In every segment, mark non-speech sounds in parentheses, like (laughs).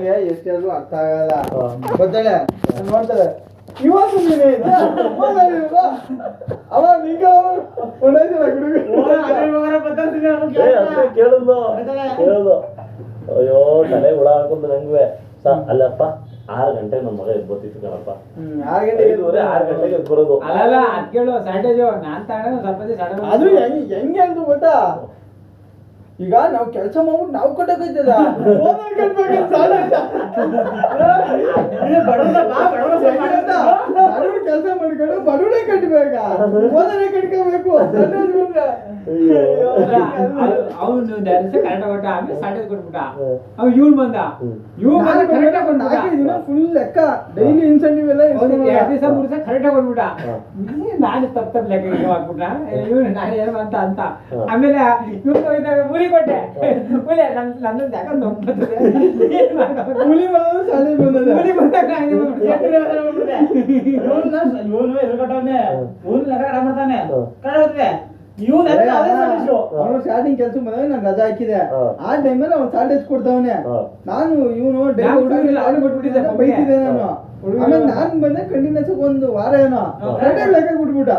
ಅರ್ಥ ಆಗಲ್ಲ. ಗೊತ್ತಾಳೆ ನೋಡ್ತಾರೆ ಇವತ್ತು? ಅವ ನಿಂಗೆ ಅಯ್ಯೋ ತಲೆ ಹುಳ ಹಾಕೊಂಡು ನಂಗುವೆ. ಅಲ್ಲಪ್ಪ ಆರು ಗಂಟೆ ನಮ್ಮ ಮಗ ಎದ್ದು ಬರ್ತಿತ್ತು ಕಣಪ್ಪ. ಹ್ಮ್ ಆರು ಗಂಟೆಗೆ ಆರು ಗಂಟೆಗೆ ಎದ್ದು ಬರೋದು ಅಲ್ಲ ಅದ್ ಕೇಳು ಸ್ಯಾಟೇಜು ನಾನ್ ತಗೊಂಡೆ ಒಂದ್ ಸ್ವಲ್ಪ ಅದು ಹೆಂಗ್ ಹೆಂಗೆ ಅಂತ ಗೊತ್ತಾ? ಈಗ ನಾವು ಕೆಲಸ ಮಾಡ್ಬಿಟ್ಟು ನಾವು ಕಟ್ಟೋಕೈತದ ಕೆಲಸ ಮಾಡ್ಕೊಂಡು ಬಡವನೇ ಕಟ್ಟಬೇಕ ಓದನೆ ಕಟ್ಕೋಬೇಕು. ಅವನು ಕರೆಕ್ಟ್ ಕೊಟ್ಟ ಆಮೇಲೆ ಕೊಟ್ಬಿಟ್ಟ. ಅವ್ ಇವ್ನು ಬಂದ ಇವ್ ಬಂದ ಕರೆಕ್ಟ್ ದಿನ ಫುಲ್ ಲೆಕ್ಕ. ಡೈಲಿ ಇನ್ಸೆಂಟಿವ್ ಎಲ್ಲ ಎರಡ್ ದಿವಸ ಮೂರ್ ದಿವಸ ಕರೆಕ್ಟ್ ಕೊಟ್ಬಿಟ್ಟ. ನಾನು ತಪ್ಪ ತಪ್ಪ ಲೆಕ್ಕ ಇದು ಹಾಕ್ಬಿಟ್ಟ ಇವ್ನು ನಾನು ಏನು ಅಂತ ಅಂತ. ಆಮೇಲೆ ಇವ್ನು ಹೋಗಿದ್ದಾಗ ಮೂಲಿ ಕೊಟ್ಟೆ. ಮೂಲಿ ನನ್ನ ನನ್ನ ಯಾಕಂದ್ರೆ ನೋಡ್ಬರ್ತದೆ ಏನ್ ಮಾಡೋದು? (laughs) ಲೋನ್ ಮೂಲಿ ಬಂದಾಗ ಮಾಡ್ತಾನೆ. ಇದು ಮಾಡ್ಬಿಟ್ಟೆ. ಅವನು ಸ್ಟಾರ್ಟಿಂಗ್ ಕೆಲಸ ಬಂದಾಗ ನಾನು ರಜಾ ಹಾಕಿದೆ. ಆ ಟೈಮಲ್ಲಿ ಅವ್ನು ಸಾಲ್ಟೇಜ್ ಕೊಡ್ತಾವನೆ? ನಾನು ಇವನು ಡೈಲಿ ಹುಡುಗನಿಲ್ಲ, ಬಿಟ್ಬಿಟ್ಟಿದ್ದೆ ಬೈತಿದ್ದೆ ನಾನು. ಹುಡುಗ- ಆಮೇಲೆ ನಾನ್ ಬಂದೆ ಕಂಟಿನ್ಯೂಸ್ ಒಂದು ವಾರ ಏನೋ ಹಾ. ಲೆಕ್ಕ ಬಿಟ್ಬಿಟ್ಟ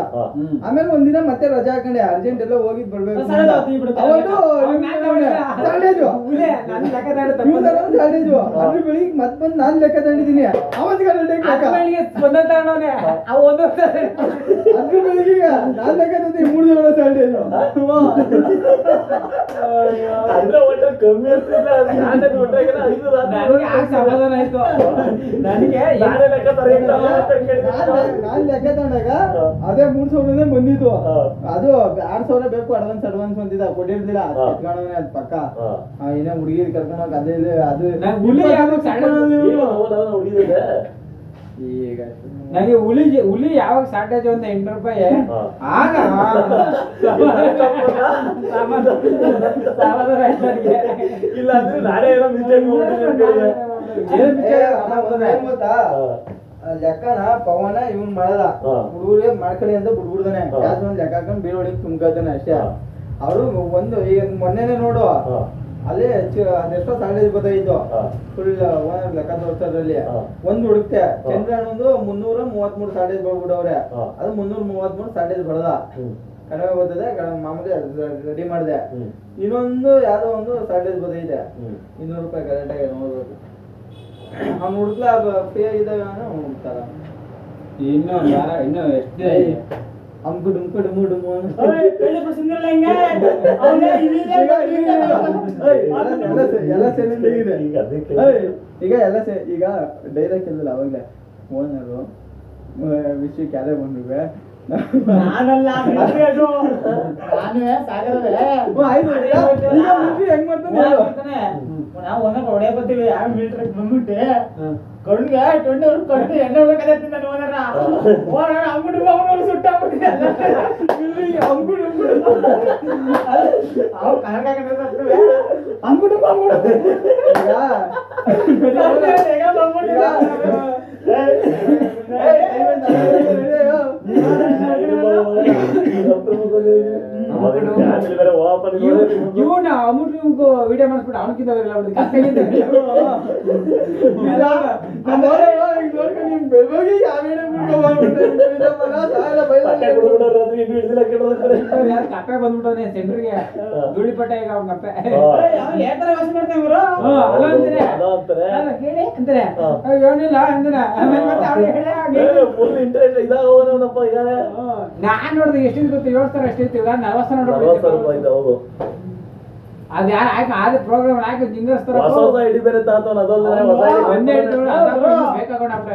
ಆಮೇಲೆ ಒಂದಿನ ಮತ್ತೆ ರಜಾ ಹಾಕೊಂಡೆ ಅರ್ಜೆಂಟ್ ಎಲ್ಲ ಹೋಗಿ ಬರ್ಬೇಕು ತಂಡಿದೀನಿ ಅದ್ರ ಬೆಳಿಗ್ಗೆ ಮತ್ತೆ ಬಂದು ನಾನು ಲೆಕ್ಕ ತಗೊಂಡಿದ್ದೀನಿ ಅವತ್ತಿಗೆ ಅದ್ರ ಬೆಳಿಗ್ಗೆ ನಾನು ಲೆಕ್ಕ ತಂದೆ ಮೂರು ಜನ ಕಮ್ಮಿ ಸಮಾಧಾನ ಆಯ್ತು. ನನಗೆ ನಾನೇ ಲೆಕ್ಕ ತಗೊಂಡಾಗ ಅದೇ ಮೂರ್ ಸಾವಿರನೇ ಬಂದಿತ್ತು. ಅದು ಆರ್ ಸಾವಿರ ಬೇಕು ಅಡ್ವಾನ್ಸ್ ಅಡ್ವಾನ್ಸ್ ಬಂದಿದ್ದ ಕೊಟ್ಟಿರ್ಲಿಲ್ಲ. ಅದು ಎತ್ಕೊಂಡವನೇ ಅದ್ ಪಕ್ಕ. ಹಾ. ಆ, ಇನ್ನೇ ಹುಡುಗಿರ್ ಕರ್ಕೊಂಡ್ ಹೋಗ್ ಅದೇ ಇದೆ. ಅದು ಏನು ಈಗ ನನಗೆ ಹುಲಿ ಹುಲಿ ಯಾವಾಗ ಸಾಕಾಯ್ತು ಅಂತ ಎಂಟು ರೂಪಾಯಿ. ಆಗ? ಸಮಾಧಾನ (laughs) ಸಮಾಧಾನ ಆಯ್ತು ಇಲ್ಲ ಅಂದ್ರೆ ನಾಳೆ ಏನೋ ಮಿಸ್ಟೇಕ್ ಏನ್ ಗೊತ್ತಾ? ಲೆಕ್ಕನ ಪವನ ಇವನ್ ಮಾಡಲ್ಲ ಹುಡುಗರಿಗೆ ಹುಡುಗರೇ ಮಾಡ್ಕೊಳ್ಳಿ ಅಂತ ಬಿಡ್ಬಿಡ್ದಾನೆ ಹಾ. ಯಾವ್ದು ಒಂದ್ ಲೆಕ್ಕ ಹಾಕೊಂಡ್ ಬೇರೊಳಗೆ ತುಂಬ್ಕೊತಾನೆ ಅಷ್ಟೇ. ಅವರು ಒಂದು ಈಗ ಮೊನ್ನೆನೆ ನೋಡು. ಅಲ್ಲಿ ಅದೆಷ್ಟೋ ಗೊತ್ತಾಯ್ತು. ಹಾ. ಫುಲ್ ಲೆಕ್ಕ ತೋರಿಸೋದ್ರಲ್ಲಿ. ಒಂದ್ ಹುಡುಕ್ತೆ. ಚಂದ್ರಣ್ಣಂದು ಮುನ್ನೂರ ಮೂವತ್ತ್ ಮೂರು ಬರ್ಬಿಟ್ಟವ್ರೆ. ಬರ್ಬಿಡವ್ರೆ ಅದು ಮುನ್ನೂರ ಮೂವತ್ಮೂರು ಮೂರು ಬರಲ್ಲ. ಹ್ಮ್. ಕಡಿಮೆ ಬರ್ತದೆ ಮಾಮೂಲಿ ರೆಡಿ ಮಾಡಿದೆ. ಇನ್ನೊಂದು ಯಾವ್ದೋ ಒಂದು ಸಾಲೇಜ್ ಬರ್ತೈತೆ ಇದೆ ಇನ್ನೂರು ರೂಪಾಯಿ ಕರೆಕ್ಟಾಗಿ ನೋಡ್ಬೇಕು ಅವ್ನು ಹುಡುಕ್ಲ ಫ್ರೀ ಆಗಿದ್ದಾಗ ಅವ್ನು ಹುಡುಕ್ತಾರ ಇನ್ನು ಯಾರ ಇನ್ನು ಎಷ್ಟು ದಿನ ಇದೆ? ಅಮ್ಕು ಡುಮ್ಕು ಡುಮು ಡುಮು ಎಲ್ಲ- ಎಲ್ಲ ಸೆಲೆಂಡ್ ಆಗಿದೆ ಈಗ ಅದಕ್ಕೆ ಈಗ ಎಲ್ಲ ಸೆ ಈಗ ಡೈರೆಕ್ಟ್ ಇಲ್ಲ ಅವಾಗಲೇ. ಓನರು ವಿಷಯಕ್ಕೆ ಯಾರೇ ಬಂದ್ರುವೆ ನಾನಲ್ಲ ಬಿಡ್ಬೇಕು. ನಾನುವೇ ಸಾಗರವೇ. ಹೆಂಗ್ ಮಾಡ್ತಾನೆ? ನಾವು ಒಂದಕ್ಕೆ ಹೊಡೆ ಬರ್ತೀವಿ. ಯಾವ ಮೀಟರ್ ಬಂದ್ಬಿಟ್ಟು ಕಣ್ಗೆ ಟೊಂಡೆ ಕಟ್ಟು ಎಣ್ಣೆ ಹೊಡ್ಕತ್ತೆ ನಾನು ಓನರ. ಓನರ ಅಂಗಡಿ ಅವನು ಸುಟ್ಟಾಗ್ಬಿಟ್ಟಿದೆ ಕನಕ ಅಂಗುಡು ಅಂಗುಡು. ಇವನ ವಿಡಿಯೋ ಮಾಡಿಸ್ಬಿಟ್ಟು ಅವನಕ್ಕಿಂತ ಬರಲ್ಲ (laughs) ಕಪ್ಪೆ ಬಂದ್ಬಿಟ್ಟವನೆ ಸೆಂಟ್ರಿಗೆ? ಧೂಳಿ ಪಟ್ಟ ಈಗ ಅವ್ನ ಕಪ್ಪೆ. ಏನಿಲ್ಲ ನಾನ್ ನೋಡ್ದೆ ಎಷ್ಟಿದ್ ಗೊತ್ತು? ಏಳು ಸಾವಿರ ಎಷ್ಟಿತ್ತು ನಲ್ವತ್ತು ಸಾವಿರ. ಅದ್ ಯಾರು ಆಯ್ತು? ಆದ್ರೆ ಪ್ರೋಗ್ರಾಮ್ ಹಾಕಿ ಜಿಂಗಸ್ತಾರ ಹೊಸ ಹೊಸ ಐಡಿ ಬೇರೆ ತಾತವನ ಅದೊಂದು ಹೊಸ ಒಂದೇ ತೆಗ್ದ್ಬಿಡ್ತಾರೆ ನನ್.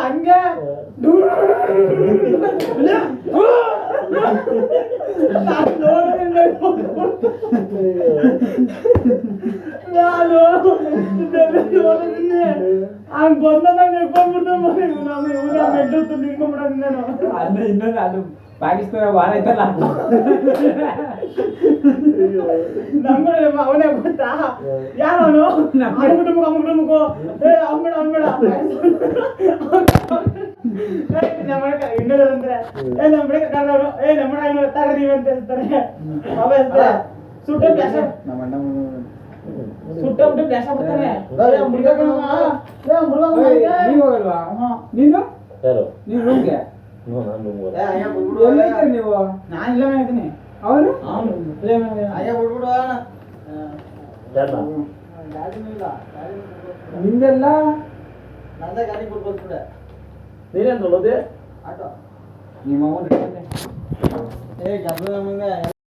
ಹಂಗೆ. ಹಂಗ್ ಬಂದಾಗ ಅಲ್ಲ ಇನ್ನೊಂದು ಅದು ಪಾಕಿಸ್ತಾನ ವಾರ ಐತಲ್ಲ ನಮ್ಗಳ ಅವನೇ ಗೊತ್ತಾ ಯಾರವನು ನಮ್ಮ ಕುಟುಂಬ ನಮ್ಮ ಕುಟುಂಬಕ್ಕೂ ಏ ಅವ್ಬೇಡ ಅವ್ಬೇಡ ಇನ್ನೋದಂದ್ರೆ ಏ ನಮ್ಮ ಬಳಿಕ ಕರ್ದವ್ರು ಏ ನಮ್ಮ ಅಣ್ಣ ತಾಡ್ರಿ ನೀವು ಅಂತ ಹೇಳ್ತಾರೆ ಅವ ಹೇಳ್ತಾರೆ ಸುಟ್ಟ ಬ್ಯಾಸ ನಮ್ಮ ಅಣ್ಣ ಸುಟ್ಟ ಬಿಟ್ಟು ಬ್ಯಾಸ ಬಿಡ್ತಾನೆ ಏ, ಮುರ್ಗ ಕಣವ್ವ. ಏ, ಮುರ್ಗ ಏಯ್, ಮುರ್ಗ. ನೀವ್ ಹೋಗಲ್ವಾ ಹಾ. ನೀನು ಯಾರು ನೀವ್ ರೂಮ್ಗೆ ಹ್ಞೂ ನಾನು ರೂಮ್ಗೆ ಏ, ಅಯ್ಯ ಬಿಡ್ಬಿಡು ಎಲ್ಲಿದ್ದೀರಿ ನೀವು ನಾನ್ ಇಲ್ಲ ಹೇಳ್ತೀನಿ ಅವನು ಅವನು ಪ್ಲೇ ಅಯ್ಯ ಬಿಡ್ಬಿಡು ಯಾರನ್ನ ನಿಂದೆಲ್ಲ ನಂದೇ ಗಾಡಿ ಬಿಡ್ಬೋದು ಬಿಡ ನೀನೇನು ನೋಡೋದೆ ಆಟೋ ನಿಮ್ಮ ಅವನ್ ಏ ಗಬ್ಬ ನಮ್ಮಂಗ